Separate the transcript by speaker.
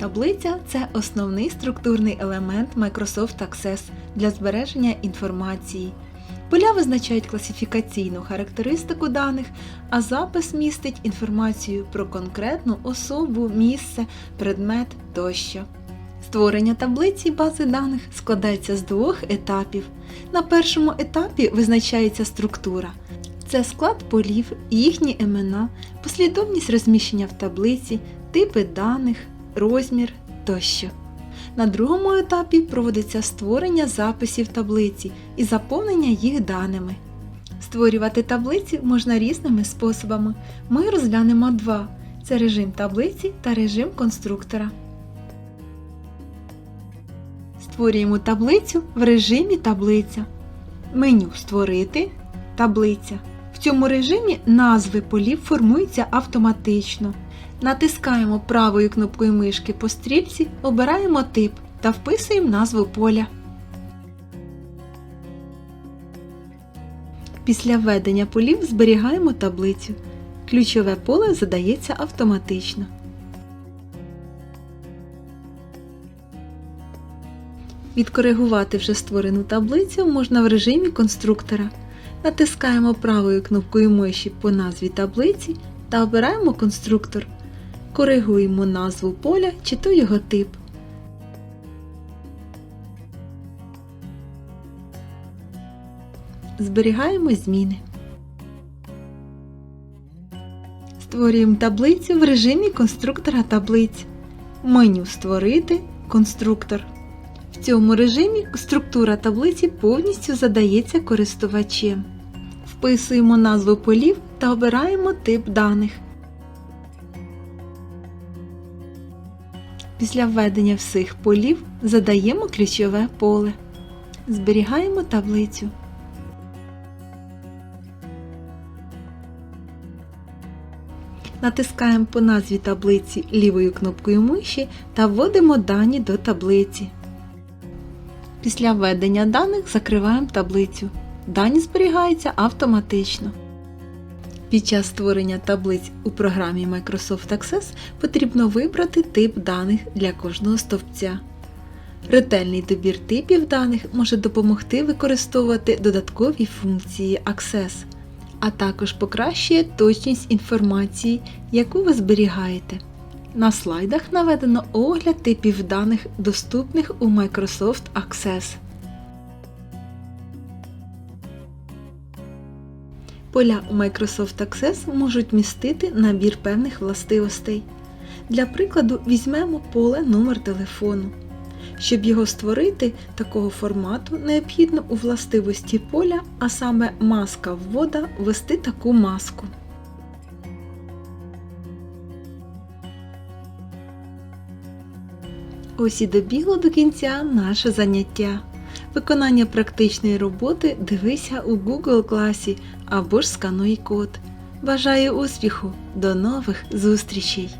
Speaker 1: Таблиця це основний структурний елемент Microsoft Access для збереження інформації. Поля визначають класифікаційну характеристику даних, а запис містить інформацію про конкретну особу, місце, предмет тощо. Створення таблиці бази даних складається з двох етапів. На першому етапі визначається структура. Це склад полів, їхні імена, послідовність розміщення в таблиці, типи даних, розмір тощо. На другому етапі проводиться створення записів таблиці і заповнення їх даними. Створювати таблиці можна різними способами. Ми розглянемо два: це режим таблиці та режим конструктора. Створюємо таблицю в режимі таблиця. Меню Створити таблиця. В цьому режимі назви полів формуються автоматично. Натискаємо правою кнопкою мишки по стрільці, обираємо тип та вписуємо назву поля. Після введення полів зберігаємо таблицю. Ключове поле задається автоматично. Відкоригувати вже створену таблицю можна в режимі конструктора. Натискаємо правою кнопкою миші по назві таблиці та обираємо конструктор. Коригуємо назву поля чи то його тип. Зберігаємо зміни. Створюємо таблицю в режимі конструктора таблиць. Меню Створити конструктор. В цьому режимі структура таблиці повністю задається користувачем. Вписуємо назву полів та обираємо тип даних. Після введення всіх полів задаємо ключове поле. Зберігаємо таблицю. Натискаємо по назві таблиці лівою кнопкою миші та вводимо дані до таблиці. Після введення даних закриваємо таблицю. Дані зберігаються автоматично. Під час створення таблиць у програмі Microsoft Access потрібно вибрати тип даних для кожного стовпця. Ретельний добір типів даних може допомогти використовувати додаткові функції Access, а також покращує точність інформації, яку ви зберігаєте. На слайдах наведено огляд типів даних, доступних у Microsoft Access. Поля у Microsoft Access можуть містити набір певних властивостей. Для прикладу, візьмемо поле номер телефону. Щоб його створити такого формату, необхідно у властивості поля, а саме маска ввода, ввести таку маску. Ось і добігло до кінця наше заняття. Виконання практичної роботи дивися у Google класі або ж скануй код. Бажаю успіху! До нових зустрічей!